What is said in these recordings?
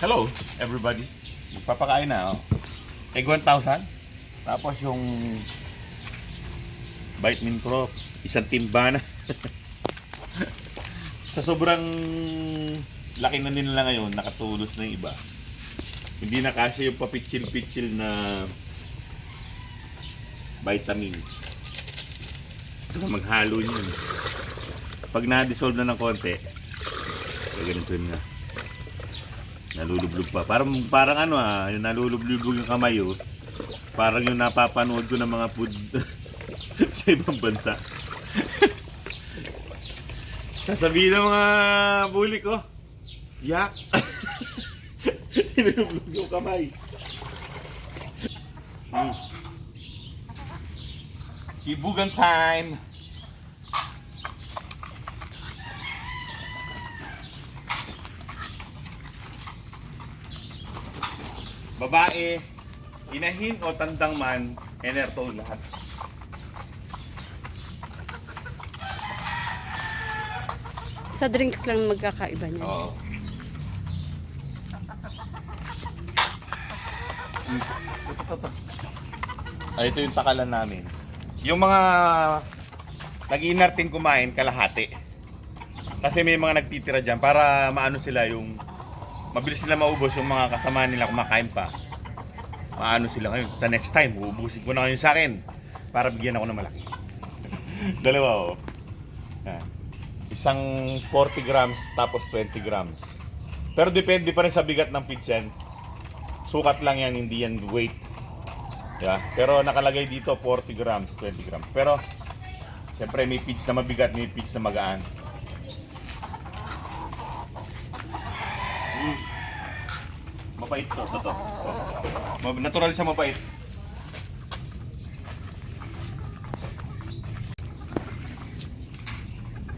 Hello, everybody. Magpapakain na, oh. Egg 1,000. Tapos yung vitamin crop, isang timba na. Sa sobrang laki na nila ngayon, nakatulos na yung iba. Hindi na kasya yung papitsil-pitsil na vitamins. Maghalo yun. Pag na-dissolve na ng konti, ganito yun nga. Nalulublog pa. Parang, parang ano ah, yung nalulublog yung kamay oh. Parang yung napapanood ko ng mga food sa ibang bansa. Sasabihin ng mga bully ko, yak! Nilulublog yung kamay. Hmm. Sibugan time! Babae, inahin o tandang man, enerto lahat. Sa drinks lang magkakaiba niya. Oo. Ito, ito, ito. Ay, ito yung takalan namin. Yung mga nag-iinartin kumain, kalahati. Kasi may mga nagtitira dyan para maano sila yung mabilis sila maubos yung mga kasama nila kumakain pa. Maano sila ngayon. Sa next time, uubusin ko na ngayon sa akin para bigyan ako ng malaki. Dalawa oh. Yan. Isang 40 grams tapos 20 grams. Pero depende pa rin sa bigat ng yan. Sukat lang yan, hindi yan weight. Yeah. Pero nakalagay dito 40 grams, 20 grams. Pero siyempre may feeds na mabigat, may feeds na magaan. Mapait to, to, to. Ma- Natural siya mapait.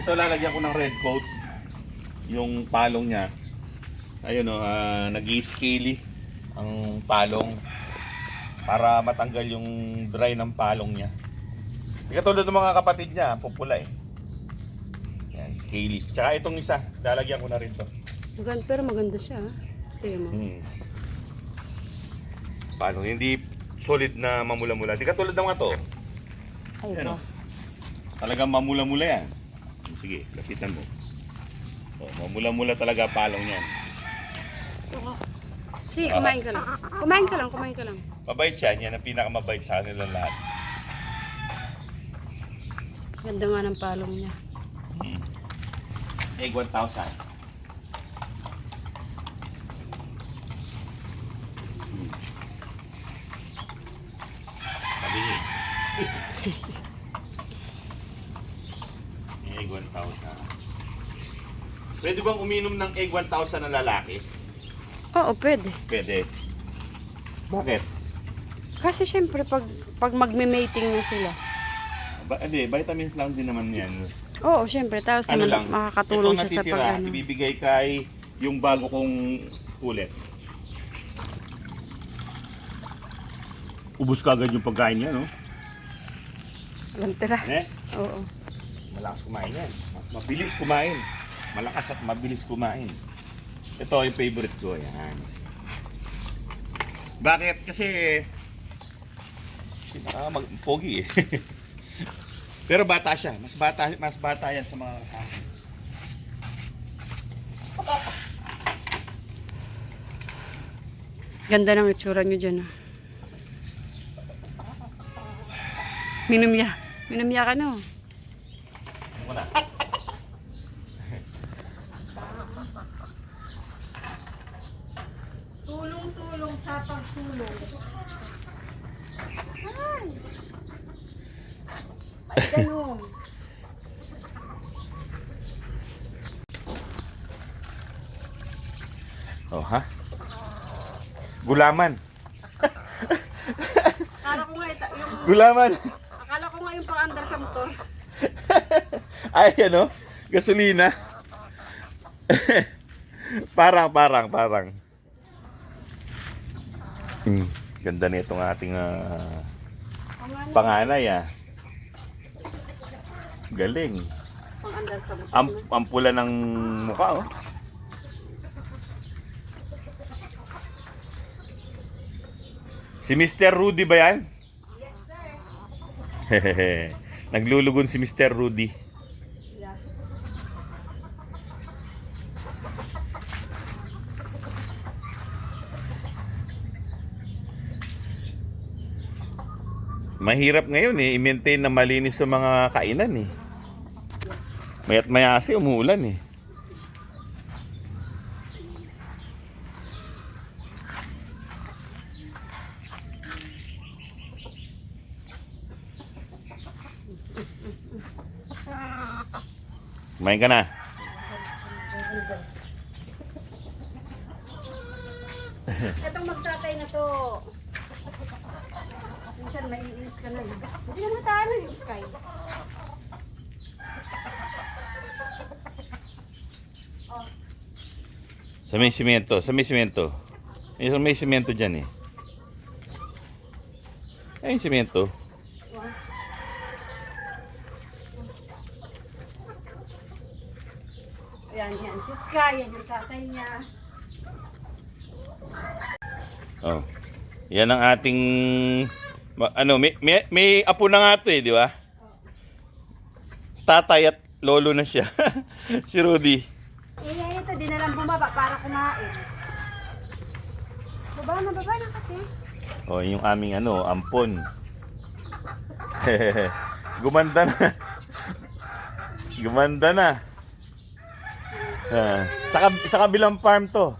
Ito lalagyan ko ng red coat. Yung palong niya. Ayun o, uh, nag-scaly ang palong para matanggal yung dry ng palong niya. Katulad ng mga kapatid niya, pupula eh. Yan, scaly. Tsaka itong isa, lalagyan ko na rin to. Maganda, pero maganda siya. ah. Tingnan mo. Hmm. Palong, hindi solid na mamula-mula. Di katulad ng mga to. Ay, Ano? ito. Talagang mamula-mula yan. Sige, lapitan mo. Oh, mamula-mula talaga palong yan. Sige, kumain ka lang. Kumain ka lang, kumain ka lang. Mabait siya, yan ang pinakamabait sa kanila lahat. Ganda nga ng palong niya. Hmm. Egg 1,000. Hmm. Sabi niya. egg 1,000. Pwede bang uminom ng egg 1,000 na lalaki? Oo, pwede. Pwede. Bakit? Kasi syempre, pag, pag magme-mating na sila. Ba, hindi, vitamins lang din naman yan. Oo, syempre. Tapos Ano naman, lang, makakatulong siya sa pag ano. ibibigay kay yung bago kong ulit. Ubus ka agad yung pagkain niya, no? Walang tira. Eh? Oo. Malakas kumain yan. Mabilis kumain. Malakas at mabilis kumain. Ito yung favorite ko. Yan. Bakit? Kasi baka mag pogi eh. Pero bata siya. Mas bata mas bata yan sa mga kasama. Ganda ng itsura niyo dyan. ah. Minumya. Minumya ka no. Muna. Tulong-tulong sa pagtulong. Ay! Ay, ganun. Oh, ha? Gulaman. Akala ko nga ita- yung, Gulaman. akala ko nga yung pang-andar sa motor. Ay, ano? Gasolina. parang, parang, parang. Hmm, ganda nito ng ating ah, panganay ah. Galing. Ang, ang pula ng mukha, oh. Si Mr. Rudy ba yan? Yes, sir. Naglulugon si Mr. Rudy. Mahirap ngayon eh, i-maintain na malinis sa mga kainan eh. Mayat maya kasi umuulan eh. Kumain ka na. Itong magtatay na to. Minsan may iinis ka na. Hindi naman tayo yung sky. Sa may simento, sa may simento. May, may simento dyan eh. Ay, yung simento. Ayan, yan. Si Sky, yan yung tatay niya. Oh. Yan ang ating ma- ano, may, may, may apo na nga to eh, di ba? Tatay at lolo na siya. si Rudy. Eh, ito, di na lang bumaba para kumain. Baba na, baba na kasi. Oh, yung aming ano, ampon. Gumanda na. Gumanda na. Ah, sa, kab- sa kabilang farm to.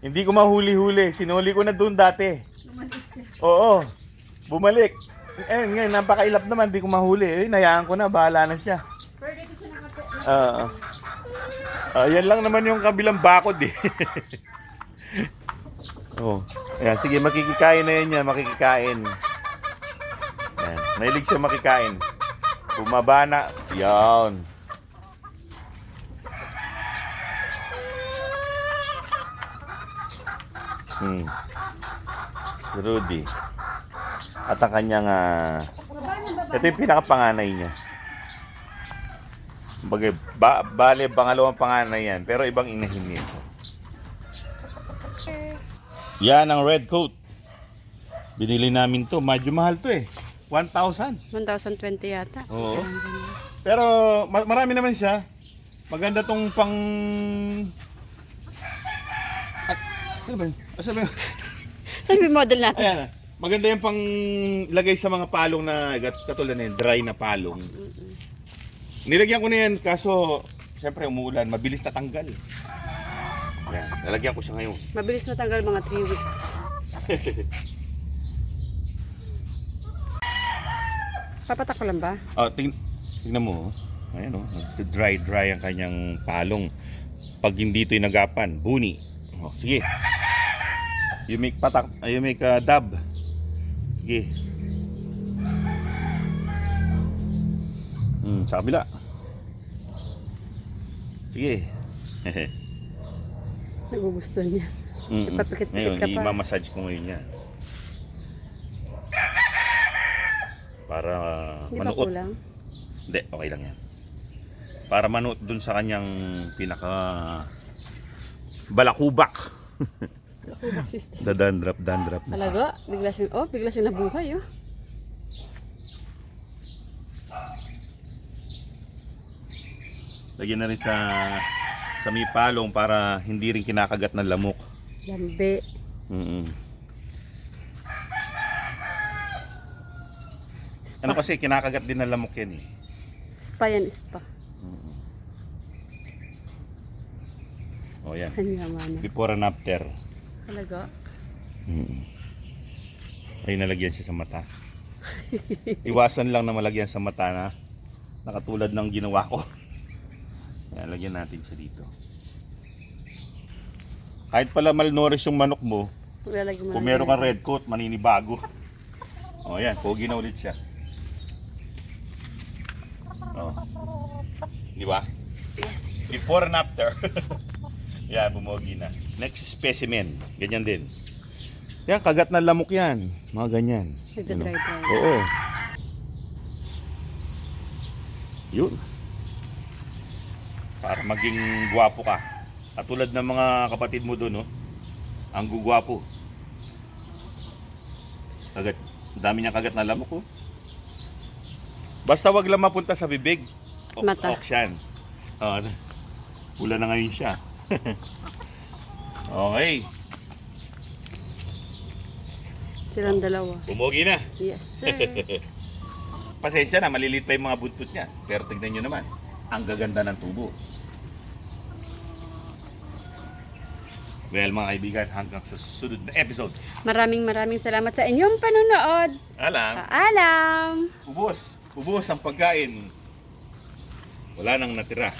Hindi ko mahuli-huli. Sinuli ko na doon dati. Lumalit siya. Oo. Bumalik. Eh, ngayon, napakailap naman. Hindi ko mahuli. Eh, nayaan ko na. Bahala na siya. Pero dito siya. Ah, ah, yan lang naman yung kabilang bakod eh. oh. Ayan, sige, makikikain na yan yan, makikikain. Ayan, mahilig siya makikain. Bumaba na. Yan. Hmm. Rudy. At ang kanyang, ah, baba. ito yung pinakapanganay niya. Bagay, ba, bale, pangalawang panganay yan. Pero ibang inahin niya. Yan ang red coat. Binili namin to. Medyo mahal to eh. 1,000. 1,020 yata. Oo. Pero ma- marami naman siya. Maganda tong pang... At, ano ba yun? Ano ba yun? Yung model natin? Ayan. Ah. Maganda yung pang lagay sa mga palong na katulad na yun, dry na palong. Nilagyan ko na yan kaso siyempre umuulan, mabilis natanggal. Ayan, lalagyan ko siya ngayon. Mabilis matanggal mga 3 weeks. Papatak ko lang ba? Oh, ting tingnan mo. oh. Ayan oh, dry dry ang kanyang palong. Pag hindi ito inagapan, buni. Oh, sige. You make patak, you make a dab. Sige. Hmm, sa kabila. Sige. Nagugustuhan niya. Mm-mm. Ipapikit-pikit Ngayon, ka pa. i-massage ko ngayon yan. Para Hindi ba manuot. kulang? Hindi, okay lang yan. Para manuot dun sa kanyang pinaka balakubak. Kubak system. Dadandrap, dandrap na. Talaga? Bigla siyang, oh, bigla siyang nabuhay, oh. Lagyan na rin sa sa may palong para hindi rin kinakagat ng lamok. Lambe. mm Spa. Ano kasi kinakagat din ng lamok yan eh. Spa yan, spa. O yan. Kanya mana. Before and after. Talaga? Ay nalagyan siya sa mata. Iwasan lang na malagyan sa mata na nakatulad ng ginawa ko. Yan, lagyan natin siya dito. Kahit pala malnourished yung manok mo, Lalagyan mo kung meron kang red coat, maninibago. O yan, pogi na ulit siya. O. Di ba? Yes. Before and after. Yan, bumogi na. Next specimen. Ganyan din. Yan, kagat na lamok yan. Mga ganyan. Nagda-dry dry. Oo. Yun. Para maging gwapo ka. Katulad ng mga kapatid mo doon, no? Ang gugwapo. Kagat, dami niyang kagat na lamok oh. Basta wag lang mapunta sa bibig. Ox, Mata. ox yan. Oh, pula na ngayon siya. okay, Silang dalawa. bumugi na. Yes, sir. Pasensya na, maliliit pa yung mga buntot niya. Pero tignan nyo naman, ang gaganda ng tubo. Well, mga kaibigan, hanggang sa susunod na episode. Maraming maraming salamat sa inyong panonood. Alam, Paalam! ubos. Ubos ang pagkain. Wala nang natira.